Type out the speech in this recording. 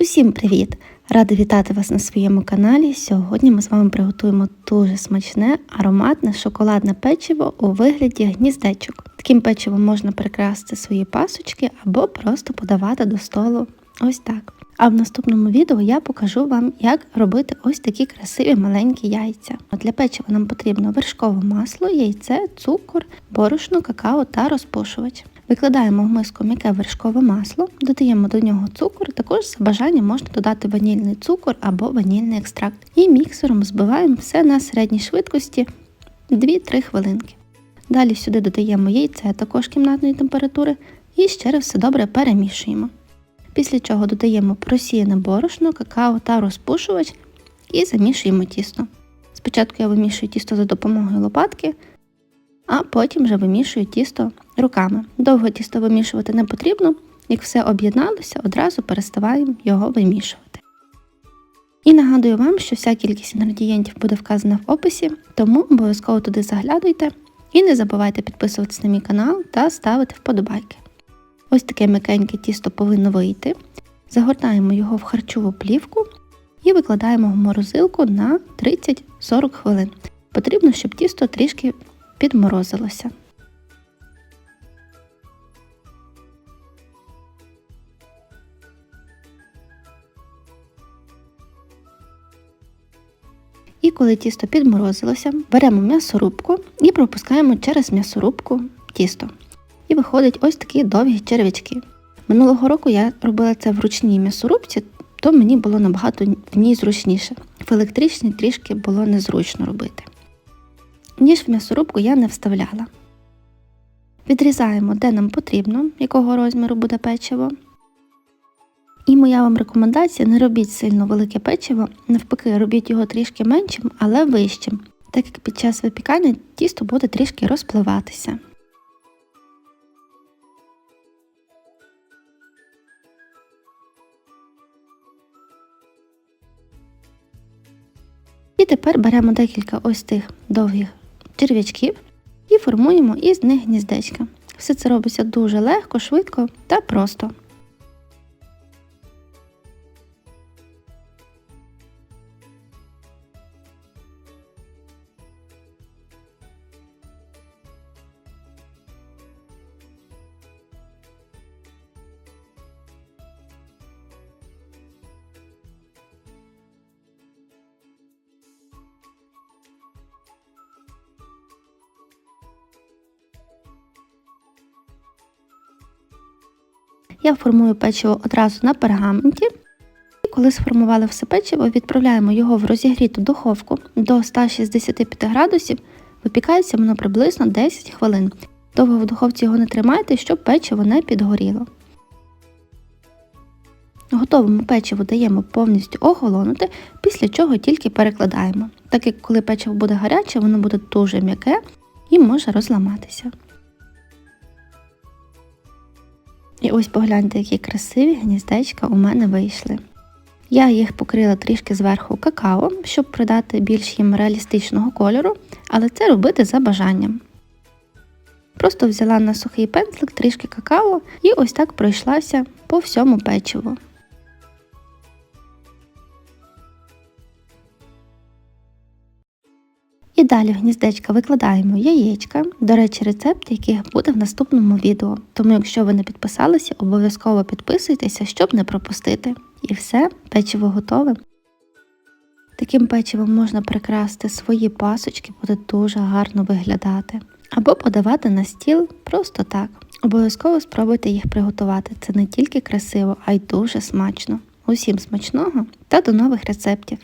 Усім привіт! Рада вітати вас на своєму каналі. Сьогодні ми з вами приготуємо дуже смачне, ароматне шоколадне печиво у вигляді гніздечок. Таким печивом можна прикрасити свої пасочки або просто подавати до столу. Ось так. А в наступному відео я покажу вам, як робити ось такі красиві маленькі яйця. Для печива нам потрібно вершкове масло, яйце, цукор, борошно, какао та розпушувач. Викладаємо в миску м'яке вершкове масло, додаємо до нього цукор, також за бажанням можна додати ванільний цукор або ванільний екстракт. І міксером збиваємо все на середній швидкості 2-3 хвилинки. Далі сюди додаємо яйце також кімнатної температури і ще раз все добре перемішуємо. Після чого додаємо просіяне борошно, какао та розпушувач і замішуємо тісто. Спочатку я вимішую тісто за допомогою лопатки, а потім вже вимішую тісто руками. Довго тісто вимішувати не потрібно, як все об'єдналося, одразу переставаємо його вимішувати. І нагадую вам, що вся кількість інгредієнтів буде вказана в описі, тому обов'язково туди заглядуйте і не забувайте підписуватися на мій канал та ставити вподобайки. Ось таке м'якеньке тісто повинно вийти. Загортаємо його в харчову плівку і викладаємо в морозилку на 30-40 хвилин. Потрібно, щоб тісто трішки підморозилося. І коли тісто підморозилося, беремо м'ясорубку і пропускаємо через м'ясорубку тісто. І виходить ось такі довгі черв'ячки. Минулого року я робила це в ручній м'ясорубці, то мені було набагато в ній зручніше. В електричній трішки було незручно робити. Ніж в м'ясорубку я не вставляла. Відрізаємо, де нам потрібно, якого розміру буде печиво. І моя вам рекомендація: не робіть сильно велике печиво, навпаки, робіть його трішки меншим, але вищим, так як під час випікання тісто буде трішки розпливатися. І тепер беремо декілька ось тих довгих черв'ячків і формуємо із них гніздечка. Все це робиться дуже легко, швидко та просто. Я формую печиво одразу на пергаменті. І коли сформували все печиво, відправляємо його в розігріту духовку до 165 градусів, випікається воно приблизно 10 хвилин. Довго в духовці його не тримайте, щоб печиво не підгоріло. Готовому печиву даємо повністю охолонути, після чого тільки перекладаємо, так як коли печиво буде гаряче, воно буде дуже м'яке і може розламатися. І ось погляньте, які красиві гніздечка у мене вийшли. Я їх покрила трішки зверху какао, щоб придати більш їм реалістичного кольору, але це робити за бажанням. Просто взяла на сухий пензлик трішки какао і ось так пройшлася по всьому печиву. І далі в гніздечка викладаємо яєчка, до речі, рецепт яких буде в наступному відео. Тому, якщо ви не підписалися, обов'язково підписуйтеся, щоб не пропустити. І все, печиво готове. Таким печивом можна прикрасти свої пасочки, буде дуже гарно виглядати. Або подавати на стіл просто так. Обов'язково спробуйте їх приготувати. Це не тільки красиво, а й дуже смачно. Усім смачного та до нових рецептів!